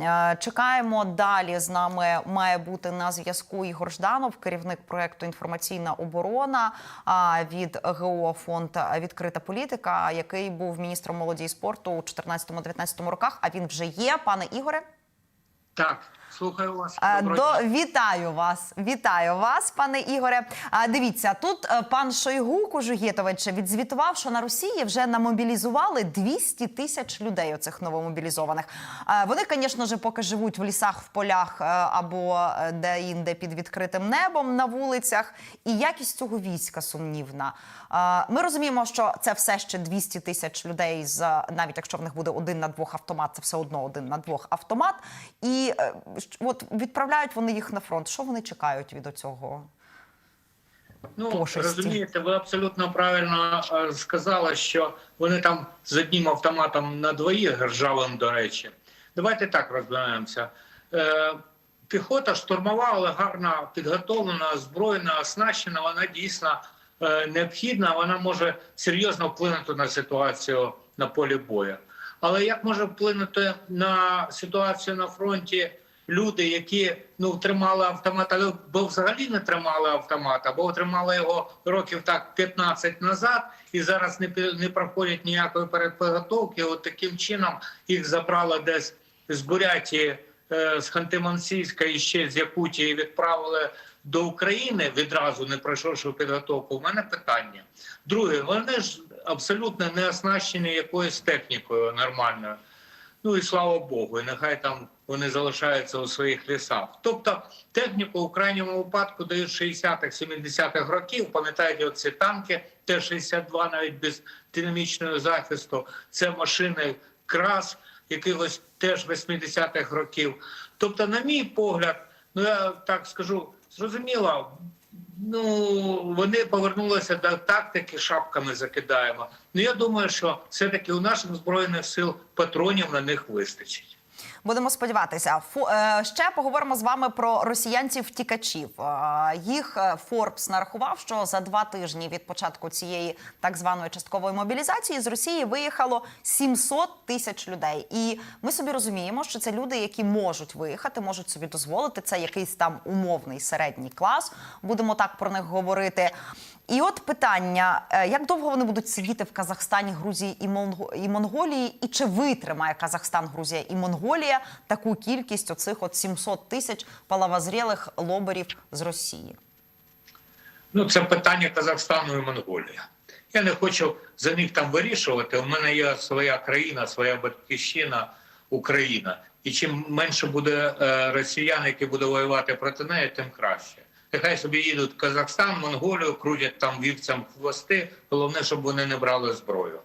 Е, Чекаємо далі. З нами має бути на зв'язку Ігор Жданов, керівник проекту Інформаційна оборона від ГО фонд Відкрита політика, який був міністром молоді і спорту у 2014-2019 роках. А він вже є, пане Ігоре. Так, слухаю вас. Доброго До дня. вітаю вас, вітаю вас, пане Ігоре. А дивіться, тут е, пан Шойгу Кожугєтович відзвітував, що на Росії вже намобілізували 200 тисяч людей. Оцих новомобілізованих. Вони, звісно ж, поки живуть в лісах, в полях е, або е, де інде під відкритим небом на вулицях. І якість цього війська сумнівна. Ми розуміємо, що це все ще 200 тисяч людей з навіть якщо в них буде один на двох автомат, це все одно один на двох автомат. І от відправляють вони їх на фронт. Що вони чекають від оцього? Ну, пошесті. розумієте, ви абсолютно правильно е, сказали, що вони там з одним автоматом на двоїх ржавим, до речі. Давайте так розберемося. Е, піхота штурмова, але гарно підготовлена, озброєна, оснащена. Вона дійсно е, необхідна. Вона може серйозно вплинути на ситуацію на полі бою. Але як може вплинути на ситуацію на фронті люди, які ну тримали автомат, або взагалі не тримали автомат, або тримали його років так 15 назад, і зараз не не проходять ніякої передпідготовки. От таким чином їх забрали десь з Бурятії, е, з Ханти-Мансійська і ще з Якутії відправили до України відразу, не пройшовши підготовку. У мене питання. Друге, вони ж абсолютно не оснащені якоюсь технікою нормальною. Ну і слава Богу, і нехай там вони залишаються у своїх лісах. Тобто техніку у крайньому випадку дають 60-х, 70-х років. Пам'ятаєте, оці танки Т-62 навіть без динамічного захисту. Це машини крас якихось теж 80-х років. Тобто, на мій погляд, ну я так скажу, зрозуміло. Ну, вони повернулися до тактики, шапками закидаємо. Ну я думаю, що все-таки у наших збройних сил патронів на них вистачить. Будемо сподіватися. Фу, е, ще поговоримо з вами про росіянців-втікачів. Е, їх е, Форбс нарахував, що за два тижні від початку цієї так званої часткової мобілізації з Росії виїхало 700 тисяч людей. І ми собі розуміємо, що це люди, які можуть виїхати, можуть собі дозволити. Це якийсь там умовний середній клас. Будемо так про них говорити. І от питання: е, як довго вони будуть сидіти в Казахстані, Грузії і, і Монголії, і чи витримає Казахстан, Грузія і Монголія таку кількість оцих от 700 тисяч палавозрілих лоберів з Росії? Ну, це питання Казахстану і Монголії. Я не хочу за них там вирішувати. У мене є своя країна, своя батьківщина, Україна. І чим менше буде е, росіян, які будуть воювати проти неї, тим краще. Нехай собі їдуть в Казахстан, Монголію, крутять там вівцям хвости. Головне, щоб вони не брали зброю.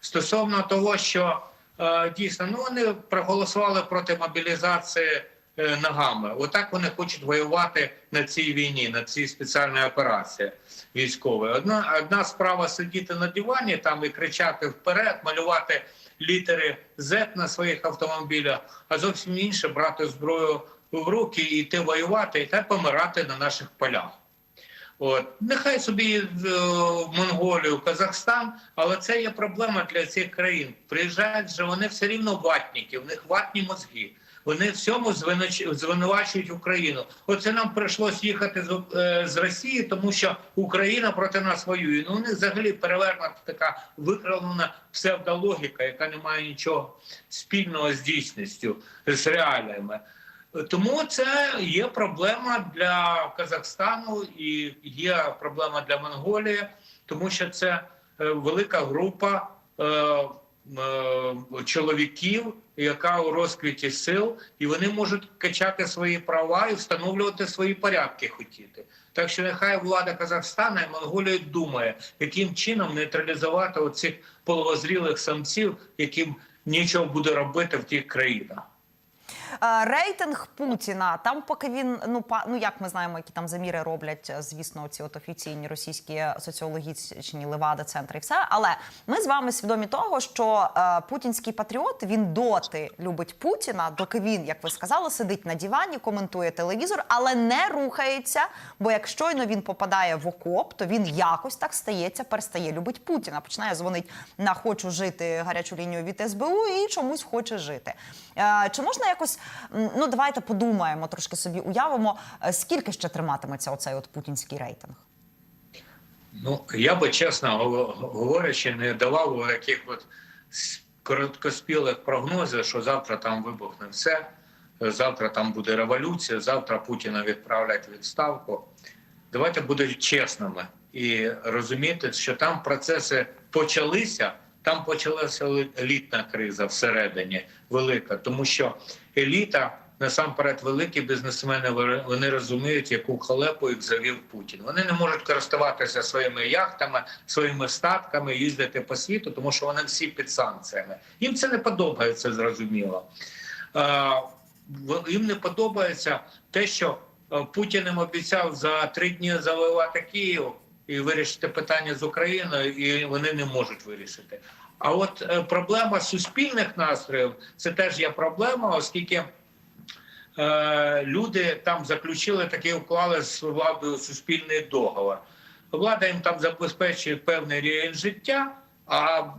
Стосовно того, що е, дійсно ну вони проголосували проти мобілізації е, ногами. Отак вони хочуть воювати на цій війні, на цій спеціальній операції військовій. Одна одна справа сидіти на дивані там і кричати вперед, малювати літери Z на своїх автомобілях, а зовсім інше брати зброю в руки і йти воювати та помирати на наших полях. От нехай собі е, в Монголію, Казахстан, але це є проблема для цих країн. Приїжджають же вони все рівно ватніки, в них ватні мозги. Вони всьому звинувачують Україну. Оце нам прийшлось їхати з, е, з Росії, тому що Україна проти нас воює. Ну у них взагалі перевернута така викривлена псевдологіка, яка не має нічого спільного з дійсністю, з реаліями. Тому це є проблема для Казахстану і є проблема для Монголії, тому що це е, велика група е, е, чоловіків, яка у розквіті сил, і вони можуть качати свої права і встановлювати свої порядки хотіти. Так що нехай влада Казахстана і Монголії думає, яким чином нейтралізувати оцих половозрілих самців, яким нічого буде робити в тих країнах. Рейтинг Путіна там, поки він ну па ну як ми знаємо, які там заміри роблять, е, звісно, ці от офіційні російські соціологічні левада центри, і все. Але ми з вами свідомі того, що е, путінський патріот він доти любить Путіна, доки він, як ви сказали, сидить на дивані, коментує телевізор, але не рухається. Бо як щойно він попадає в окоп, то він якось так стається, перестає любить Путіна. Починає дзвонить на хочу жити гарячу лінію від СБУ і чомусь хоче жити. Е, Чи можна якось ну давайте подумаємо, трошки собі уявимо, е, скільки ще триматиметься оцей от путінський рейтинг? Ну, я би чесно говорячи, не давав яких от короткоспілих прогнозів, що завтра там вибухне все, завтра там буде революція, завтра Путіна відправлять відставку. Давайте будемо чесними і розуміти, що там процеси почалися. Там почалася елітна криза всередині велика, тому що еліта насамперед великі бізнесмени вони- розуміють, яку халепу їх завів Путін. Вони не можуть користуватися своїми яхтами, своїми статками, їздити по світу, тому що вони всі під санкціями. Їм це не подобається, зрозуміло. Їм не подобається те, що е, Путін їм обіцяв за три дні завоювати Київ і вирішити питання з Україною, і вони не можуть вирішити. А от е, проблема суспільних настроїв це теж є проблема, оскільки е, люди там заключили такі уклали з владою суспільний договор. Влада їм там забезпечує певний рівень життя, а е,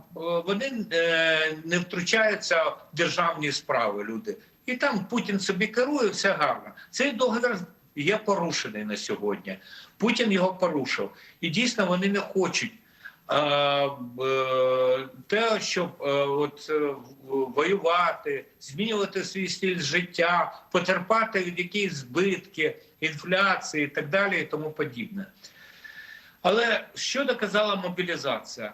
вони е, не втручаються в державні справи. Люди і там Путін собі керує, все гарно. Цей договір є порушений на сьогодні. Путін його порушив, і дійсно вони не хочуть. е, е, Те, щоб е, от воювати, змінювати свій стиль життя, потерпати від якісь збитки, інфляції і так далі, і тому подібне. Але що доказала мобілізація?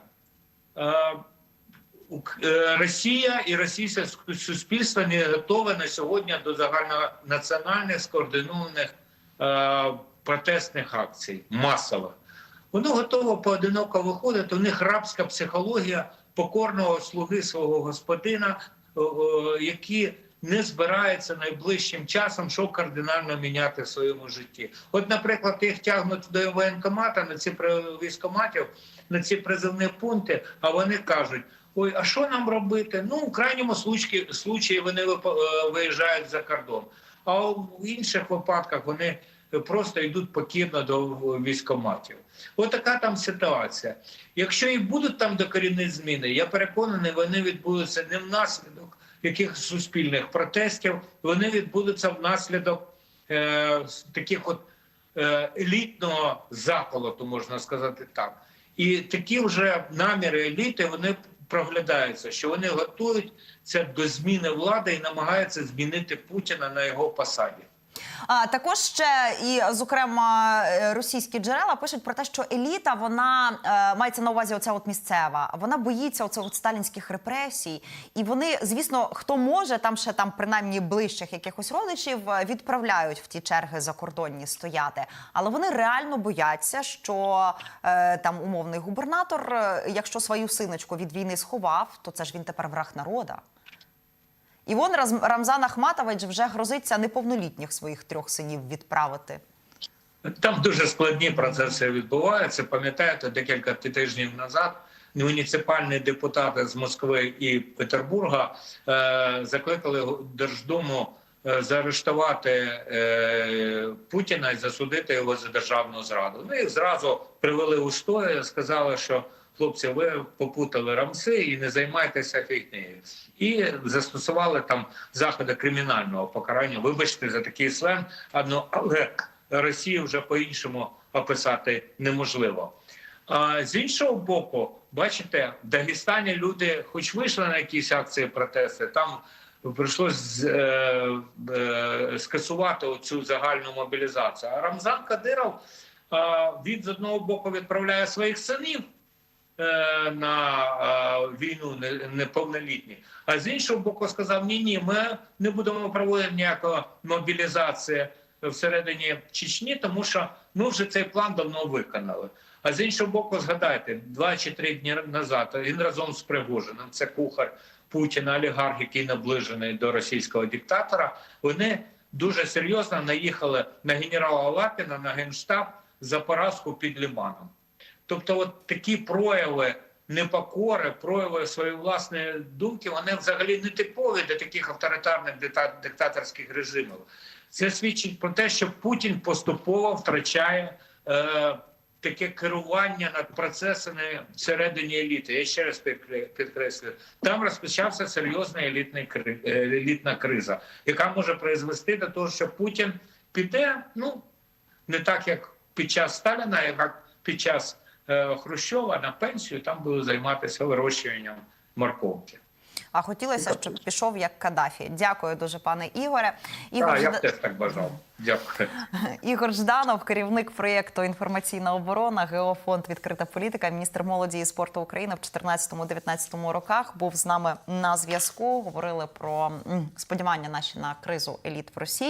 Росія і російське суспільство не готове на сьогодні до загальнонаціональних скоординованих протестних акцій масових. Воно готово поодиноко виходити. У них рабська психологія покорного слуги свого господина, е, е, які не збираються найближчим часом, що кардинально міняти в своєму житті. От, наприклад, їх тягнуть до воєнкомата на ці військкоматів, на ці призивні пункти, а вони кажуть. Ой, а що нам робити? Ну, у крайньому случаї, случаї вони е, виїжджають за кордон. А в інших випадках вони просто йдуть покірно до військкоматів. Ось така там ситуація. Якщо і будуть там докорінні зміни, я переконаний, вони відбудуться не внаслідок якихось суспільних протестів, вони відбудуться внаслідок е, таких от е, елітного заколоту, можна сказати так. І такі вже наміри еліти вони проглядаються, що вони готують це до зміни влади і намагаються змінити Путіна на його посаді. А також ще і зокрема е, російські джерела пишуть про те, що еліта вона е, мається на увазі оця от місцева. Вона боїться оце от сталінських репресій, і вони, звісно, хто може там ще там принаймні ближчих якихось родичів е, відправляють в ті черги закордонні стояти. Але вони реально бояться, що е, там умовний губернатор, якщо свою синочку від війни сховав, то це ж він тепер враг народа. І вон Рамзан Ахматович вже грозиться неповнолітніх своїх трьох синів відправити. Там дуже складні процеси відбуваються. Пам'ятаєте, декілька тижнів назад муніципальні депутати з Москви і Петербурга е, закликали Держдуму е, заарештувати е, Путіна і засудити його за державну зраду. Ну їх зразу привели у стої, сказали, що хлопці, ви попутали рамси і не займайтеся фігнею. І застосували там заходи кримінального покарання. Вибачте за такий сленг, але Росію вже по-іншому описати неможливо. З іншого боку, бачите, в Дагестані люди, хоч вийшли на якісь акції протести, там прийшлось е, е, скасувати цю загальну мобілізацію. А Рамзан Кадиров він з одного боку відправляє своїх синів на е, війну неповнолітні, а з іншого боку сказав: ні, ні, ми не будемо проводити ніякої мобілізації всередині Чечні, тому що ми вже цей план давно виконали. А з іншого боку, згадайте, два чи три дні назад він разом з Пригожиним, це кухар Путіна, олігарх, який наближений до російського диктатора. Вони дуже серйозно наїхали на генерала Лапіна, на генштаб за поразку під Ліманом. Тобто, от такі прояви непокори, прояви своєї власної думки, вони взагалі не типові для таких авторитарних диктаторських режимів. Це свідчить про те, що Путін поступово втрачає е, таке керування над процесами всередині еліти. Я ще раз підкре- підкреслюю, там розпочався серйозна елітний кри- е, елітна криза, яка може призвести до того, що Путін піде, ну не так як під час Сталіна, як під час Хрущова на пенсію, там буде займатися вирощуванням морковки. А хотілося, щоб пішов як Каддафі. Дякую дуже, пане Ігоре. Ігор, Так, я б теж так бажав. Дякую. Ігор Жданов, керівник проєкту Інформаційна оборона, Геофонд Відкрита політика, міністр молоді і спорту України в 2014-2019 роках був з нами на зв'язку. Говорили про сподівання наші на кризу еліт в Росії.